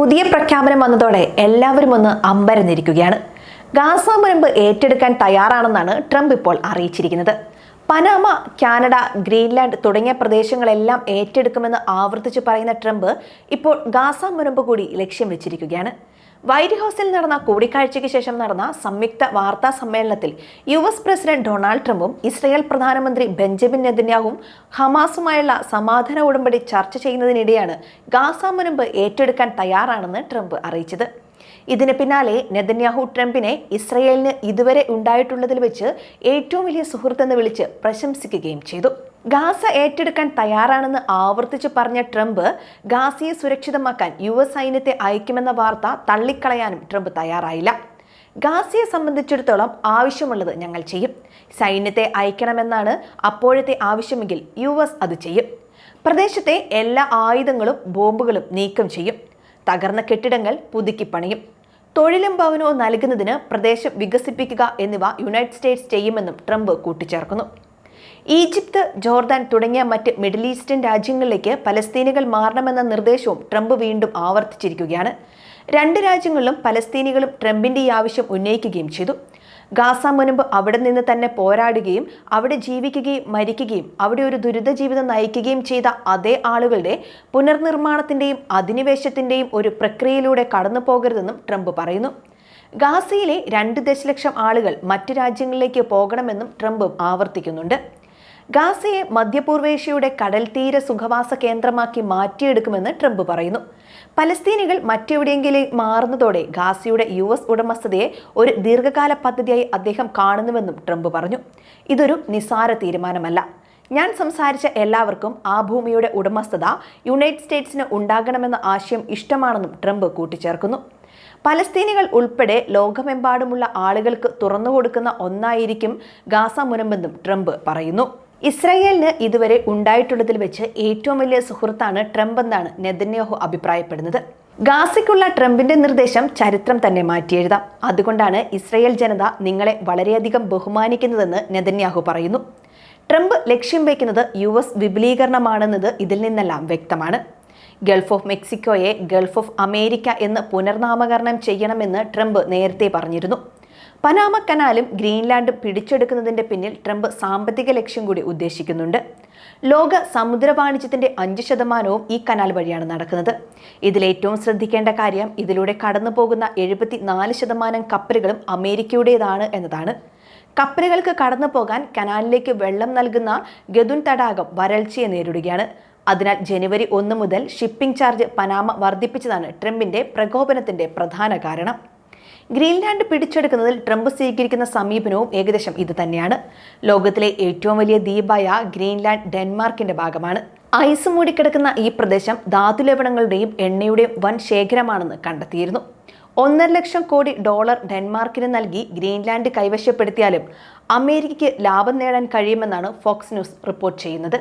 പുതിയ പ്രഖ്യാപനം വന്നതോടെ എല്ലാവരും ഒന്ന് അമ്പരന്നിരിക്കുകയാണ്. ഗാസ മുൻപ് ഏറ്റെടുക്കാൻ തയ്യാറാണെന്നാണ് ട്രംപ് ഇപ്പോൾ അറിയിച്ചിരിക്കുന്നത്. പനാമ കാനഡ ഗ്രീൻലാൻഡ് തുടങ്ങിയ പ്രദേശങ്ങളെല്ലാം ഏറ്റെടുക്കുമെന്ന് ആവർത്തിച്ച് പറയുന്ന ട്രംപ് ഇപ്പോൾ ഗാസ മുനമ്പ് കൂടി ലക്ഷ്യം വെച്ചിരിക്കുകയാണ്. വൈറ്റ് ഹൗസിൽ നടന്ന കൂടിക്കാഴ്ചയ്ക്ക് ശേഷം നടന്ന സംയുക്ത വാർത്താ സമ്മേളനത്തിൽ യു എസ് പ്രസിഡന്റ് ഡൊണാൾഡ് ട്രംപും ഇസ്രയേൽ പ്രധാനമന്ത്രി ബെഞ്ചമിൻ നെതന്യാഹുവും ഹമാസുമായുള്ള സമാധാന ഉടമ്പടി ചർച്ച ചെയ്യുന്നതിനിടെയാണ് ഗാസ മുനമ്പ് ഏറ്റെടുക്കാൻ തയ്യാറാണെന്ന് ട്രംപ് അറിയിച്ചത്. ഇതിന് പിന്നാലെ നെതന്യാഹു ട്രംപിനെ ഇസ്രയേലിന് ഇതുവരെ ഉണ്ടായിട്ടുള്ളതിൽ വെച്ച് ഏറ്റവും വലിയ സുഹൃത്തെന്ന് വിളിച്ച് പ്രശംസിക്കുകയും ചെയ്തു. ഗാസ ഏറ്റെടുക്കാൻ തയ്യാറാണെന്ന് ആവർത്തിച്ച് പറഞ്ഞ ട്രംപ് ഗാസയെ സുരക്ഷിതമാക്കാൻ യു എസ് സൈന്യത്തെ അയക്കുമെന്ന വാർത്ത തള്ളിക്കളയാനും ട്രംപ് തയ്യാറായില്ല. ഗാസയെ സംബന്ധിച്ചിടത്തോളം ആവശ്യമുള്ളത് ഞങ്ങൾ ചെയ്യും. സൈന്യത്തെ അയക്കണമെന്നാണ് അപ്പോഴത്തെ ആവശ്യമെങ്കിൽ യു അത് ചെയ്യും. പ്രദേശത്തെ എല്ലാ ആയുധങ്ങളും ബോംബുകളും നീക്കം ചെയ്യും. തകർന്ന കെട്ടിടങ്ങൾ പുതുക്കി പണിയും. തൊഴിലും ഭവനവും നൽകുന്നതിന് പ്രദേശം വികസിപ്പിക്കുക എന്നിവ യുണൈറ്റഡ് സ്റ്റേറ്റ്സ് ചെയ്യുമെന്നും ട്രംപ് കൂട്ടിച്ചേർക്കുന്നു. ഈജിപ്ത് ജോർദാൻ തുടങ്ങിയ മറ്റ് മിഡിൽ ഈസ്റ്റേൺ രാജ്യങ്ങളിലേക്ക് പലസ്തീനികൾ മാറണമെന്ന നിർദ്ദേശവും ട്രംപ് വീണ്ടും ആവർത്തിച്ചിരിക്കുകയാണ്. രണ്ട് രാജ്യങ്ങളിലും പലസ്തീനികളും ട്രംപിന്റെ ഈ ആവശ്യം ഉന്നയിക്കുകയും ചെയ്തു. ഗാസ മുൻപ് അവിടെ നിന്ന് തന്നെ പോരാടുകയും അവിടെ ജീവിക്കുകയും മരിക്കുകയും അവിടെ ഒരു ദുരിത ജീവിതം നയിക്കുകയും ചെയ്ത അതേ ആളുകളുടെ പുനർനിർമ്മാണത്തിന്റെയും അധിനിവേശത്തിന്റെയും ഒരു പ്രക്രിയയിലൂടെ കടന്നു പോകരുതെന്നും ട്രംപ് പറയുന്നു. ഗാസയിലെ രണ്ട് ദശലക്ഷം ആളുകൾ മറ്റു രാജ്യങ്ങളിലേക്ക് പോകണമെന്നും ട്രംപ് ആവർത്തിക്കുന്നുണ്ട്. ഗാസയെ മധ്യപൂർവേഷ്യയുടെ കടൽ തീര സുഖവാസ കേന്ദ്രമാക്കി മാറ്റിയെടുക്കുമെന്ന് ട്രംപ് പറയുന്നു. പലസ്തീനികൾ മറ്റെവിടെയെങ്കിലും മാറുന്നതോടെ ഗാസയുടെ യു എസ് ഉടമസ്ഥതയെ ഒരു ദീർഘകാല പദ്ധതിയായി അദ്ദേഹം കാണുന്നുവെന്നും ട്രംപ് പറഞ്ഞു. ഇതൊരു നിസാര തീരുമാനമല്ല. ഞാൻ സംസാരിച്ച എല്ലാവർക്കും ആ ഭൂമിയുടെ ഉടമസ്ഥത യുണൈറ്റഡ് സ്റ്റേറ്റ്സിന് ഉണ്ടാകണമെന്ന ആശയം ഇഷ്ടമാണെന്നും ട്രംപ് കൂട്ടിച്ചേർക്കുന്നു. പലസ്തീനികൾ ഉൾപ്പെടെ ലോകമെമ്പാടുമുള്ള ആളുകൾക്ക് തുറന്നുകൊടുക്കുന്ന ഒന്നായിരിക്കും ഗാസ മുനമ്പെന്നും ട്രംപ് പറയുന്നു. ഇസ്രായേലിന് ഇതുവരെ ഉണ്ടായിട്ടുള്ളതിൽ വെച്ച് ഏറ്റവും വലിയ സുഹൃത്താണ് ട്രംപ് എന്നാണ് നെതന്യാഹു അഭിപ്രായപ്പെടുന്നത്. ഗാസയ്ക്കുള്ള ട്രംപിന്റെ നിർദ്ദേശം ചരിത്രം തന്നെ മാറ്റിയെഴുതാം. അതുകൊണ്ടാണ് ഇസ്രായേൽ ജനത നിങ്ങളെ വളരെയധികം ബഹുമാനിക്കുന്നതെന്ന് നെതന്യാഹു പറയുന്നു. ട്രംപ് ലക്ഷ്യം വയ്ക്കുന്നത് യു എസ് വിപുലീകരണമാണെന്നത് ഇതിൽ നിന്നെല്ലാം വ്യക്തമാണ്. ഗൾഫ് ഓഫ് മെക്സിക്കോയെ ഗൾഫ് ഓഫ് അമേരിക്ക എന്ന് പുനർനാമകരണം ചെയ്യണമെന്ന് ട്രംപ് നേരത്തെ പറഞ്ഞിരുന്നു. പനാമ കനാലും ഗ്രീൻലാൻഡും പിടിച്ചെടുക്കുന്നതിന്റെ പിന്നിൽ ട്രംപ് സാമ്പത്തിക ലക്ഷ്യം കൂടി ഉദ്ദേശിക്കുന്നുണ്ട്. ലോക സമുദ്ര വാണിജ്യത്തിന്റെ അഞ്ച് ശതമാനവും ഈ കനാൽ വഴിയാണ് നടക്കുന്നത്. ഇതിലേറ്റവും ശ്രദ്ധിക്കേണ്ട കാര്യം ഇതിലൂടെ കടന്നു പോകുന്ന എഴുപത്തി നാല് ശതമാനം കപ്പലുകളും അമേരിക്കയുടേതാണ് എന്നതാണ്. കപ്പലുകൾക്ക് കടന്നു പോകാൻ കനാലിലേക്ക് വെള്ളം നൽകുന്ന ഗതുൻ തടാകം വരൾച്ചയെ നേരിടുകയാണ്. അതിനാൽ ജനുവരി ഒന്ന് മുതൽ ഷിപ്പിംഗ് ചാർജ് പനാമ വർദ്ധിപ്പിച്ചതാണ് ട്രംപിന്റെ പ്രകോപനത്തിന്റെ പ്രധാന കാരണം. ഗ്രീൻലാൻഡ് പിടിച്ചെടുക്കുന്നതിൽ ട്രംപ് സ്വീകരിക്കുന്ന സമീപനവും ഏകദേശം ഇത് തന്നെയാണ് ലോകത്തിലെ ഏറ്റവും വലിയ ദ്വീപായ ഗ്രീൻലാൻഡ് ഡെൻമാർക്കിന്റെ ഭാഗമാണ്. ഐസ് മൂടിക്കിടക്കുന്ന ഈ പ്രദേശം ധാതുലവണങ്ങളുടെയും എണ്ണയുടെയും വൻ ശേഖരമാണെന്ന് കണ്ടെത്തിയിരുന്നു. ഒന്നര ലക്ഷം കോടി ഡോളർ ഡെൻമാർക്കിന് നൽകി ഗ്രീൻലാൻഡ് കൈവശപ്പെടുത്തിയാലും അമേരിക്കയ്ക്ക് ലാഭം നേടാൻ കഴിയുമെന്നാണ് ഫോക്സ് ന്യൂസ് റിപ്പോർട്ട് ചെയ്യുന്നത്.